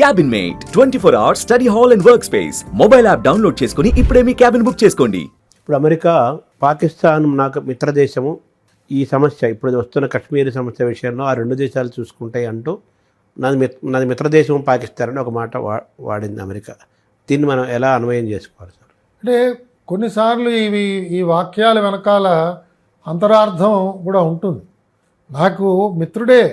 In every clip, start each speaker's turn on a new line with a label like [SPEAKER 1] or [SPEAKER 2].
[SPEAKER 1] Cabin mate twenty four hours study hall and work space mobile app download చేసుకుని ఇప్పుడే మీ cabin book చేసుకోండి.
[SPEAKER 2] ఇప్పుడు America Pakistan నాకు మిత్ర దేశము. ఈ సమస్య ఇప్పుడు వస్తున్న కశ్మీర్ సమస్య విషయంలో ఆ రెండు దేశాలు చూసుకుంటాయి అంటూ నాది మిత్ నాది మిత్ర దేశం పాకిస్తాన్ అని ఒక మాట వా వాడింది అమెరికా. దీన్ని మనం ఎలా అన్వయం చేసుకోవాలి సార్?
[SPEAKER 3] అంటే కొన్నిసార్లు ఇవి ఈ వాక్యాల వెనకాల అంతరార్థం కూడా ఉంటుంది. నాకు మిత్రుడే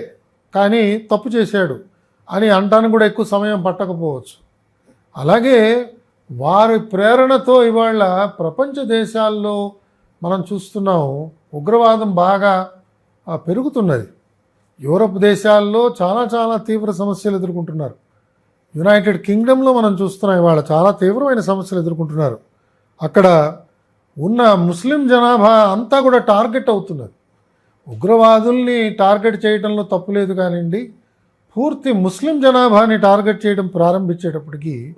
[SPEAKER 3] కానీ తప్పు చేశాడు. అని అంటానికి కూడా ఎక్కువ సమయం పట్టకపోవచ్చు. అలాగే వారి ప్రేరణతో ఇవాళ ప్రపంచ దేశాల్లో మనం చూస్తున్నాం ఉగ్రవాదం బాగా పెరుగుతున్నది. యూరప్ దేశాల్లో చాలా చాలా తీవ్ర సమస్యలు ఎదుర్కొంటున్నారు. యునైటెడ్ కింగ్డమ్లో మనం చూస్తున్నాం ఇవాళ చాలా తీవ్రమైన సమస్యలు ఎదుర్కొంటున్నారు. అక్కడ ఉన్న ముస్లిం జనాభా అంతా కూడా టార్గెట్ అవుతున్నది. ఉగ్రవాదుల్ని టార్గెట్ చేయడంలో తప్పులేదు కానివ్వండి పూర్తి ముస్లిం జనాభాని టార్గెట్ చేయడం ప్రారంభించేటప్పటికీ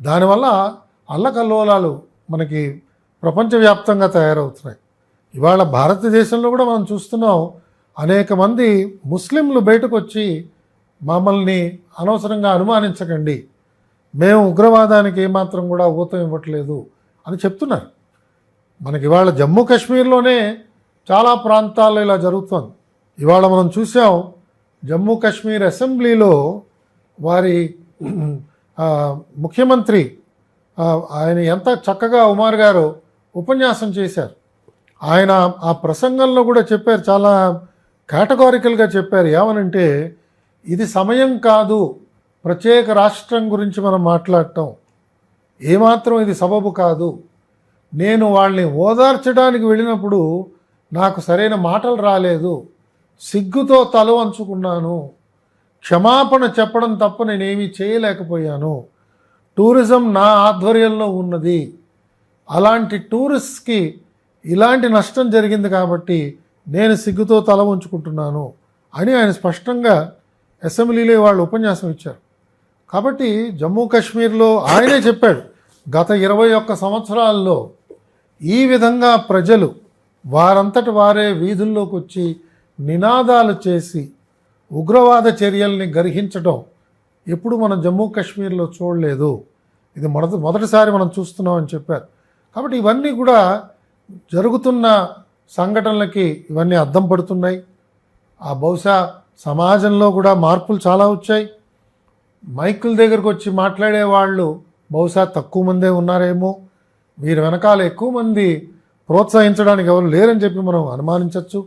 [SPEAKER 3] దానివల్ల అల్లకల్లోలాలు మనకి ప్రపంచవ్యాప్తంగా తయారవుతున్నాయి. ఇవాళ భారతదేశంలో కూడా మనం చూస్తున్నాం అనేక మంది ముస్లింలు బయటకు వచ్చి మమ్మల్ని అనవసరంగా అనుమానించకండి మేము ఉగ్రవాదానికి ఏమాత్రం కూడా ఊతం ఇవ్వట్లేదు అని చెప్తున్నారు. మనకి ఇవాళ జమ్మూ కాశ్మీర్లోనే చాలా ప్రాంతాల్లో ఇలా జరుగుతోంది. ఇవాళ మనం చూసాం జమ్మూ కాశ్మీర్ అసెంబ్లీలో వారి ముఖ్యమంత్రి ఆయన ఎంత చక్కగా ఉమార్ గారు ఉపన్యాసం చేశారు. ఆయన ఆ ప్రసంగంలో కూడా చెప్పారు చాలా కేటగారికల్గా చెప్పారు. ఏమనంటే ఇది సమయం కాదు ప్రత్యేక రాష్ట్రం గురించి మనం మాట్లాడటం. ఏమాత్రం ఇది సబబు కాదు. నేను వాళ్ళని ఓదార్చడానికి వెళ్ళినప్పుడు నాకు సరైన మాటలు రాలేదు. సిగ్గుతో తల వంచుకున్నాను. క్షమాపణ చెప్పడం తప్ప నేనేమీ చేయలేకపోయాను. టూరిజం నా ఆధ్వర్యంలో ఉన్నది. అలాంటి టూరిస్ట్కి ఇలాంటి నష్టం జరిగింది కాబట్టి నేను సిగ్గుతో తల ఉంచుకుంటున్నాను అని ఆయన స్పష్టంగా అసెంబ్లీలో వాళ్ళు ఉపన్యాసం ఇచ్చారు. కాబట్టి జమ్మూ కాశ్మీర్లో ఆయనే చెప్పాడు గత ఇరవై ఒక్క సంవత్సరాల్లో ఈ విధంగా ప్రజలు వారంతటి వారే వీధుల్లోకి వచ్చి నినాదాలు చేసి ఉగ్రవాద చర్యల్ని గర్హించడం ఎప్పుడు మనం జమ్మూ కాశ్మీర్లో చూడలేదు. ఇది మొదట మొదటిసారి మనం చూస్తున్నామని చెప్పారు. కాబట్టి ఇవన్నీ కూడా జరుగుతున్న సంఘటనలకి ఇవన్నీ అద్దం పడుతున్నాయి. ఆ బహుశా సమాజంలో కూడా మార్పులు చాలా వచ్చాయి. మైకుల దగ్గరకు వచ్చి మాట్లాడే వాళ్ళు బహుశా తక్కువ మందే ఉన్నారేమో. వీరి వెనకాల ఎక్కువ మంది ప్రోత్సహించడానికి ఎవరు లేరని చెప్పి మనం అనుమానించవచ్చు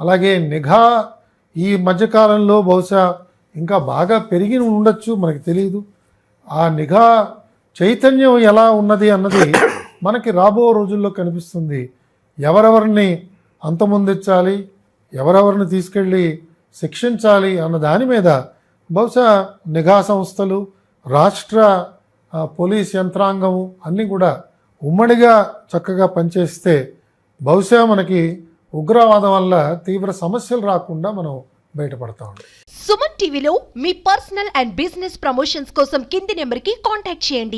[SPEAKER 3] అలాగే నిఘా ఈ మధ్యకాలంలో బహుశా ఇంకా బాగా పెరిగి ఉండొచ్చు మనకి తెలియదు ఆ నిఘా చైతన్యం ఎలా ఉన్నది అన్నది మనకి రాబో రోజుల్లో కనిపిస్తుంది. ఎవరెవరిని అంతమొందించాలి ఎవరెవరిని తీసుకెళ్ళి శిక్షించాలి అన్న దాని మీద బహుశా నిఘా సంస్థలు రాష్ట్ర పోలీస్ యంత్రాంగము అన్నీ కూడా ఉమ్మడిగా చక్కగా పనిచేస్తే బహుశా మనకి ఉగ్రవాదం వల్ల తీవ్ర సమస్యలు రాకుండా మనం బయటపడతాం
[SPEAKER 4] సుమన్ టీవీలో మీ పర్సనల్ అండ్ బిజినెస్ ప్రమోషన్స్ కోసం కింది నెంబర్కి కాంటాక్ట్ చేయండి.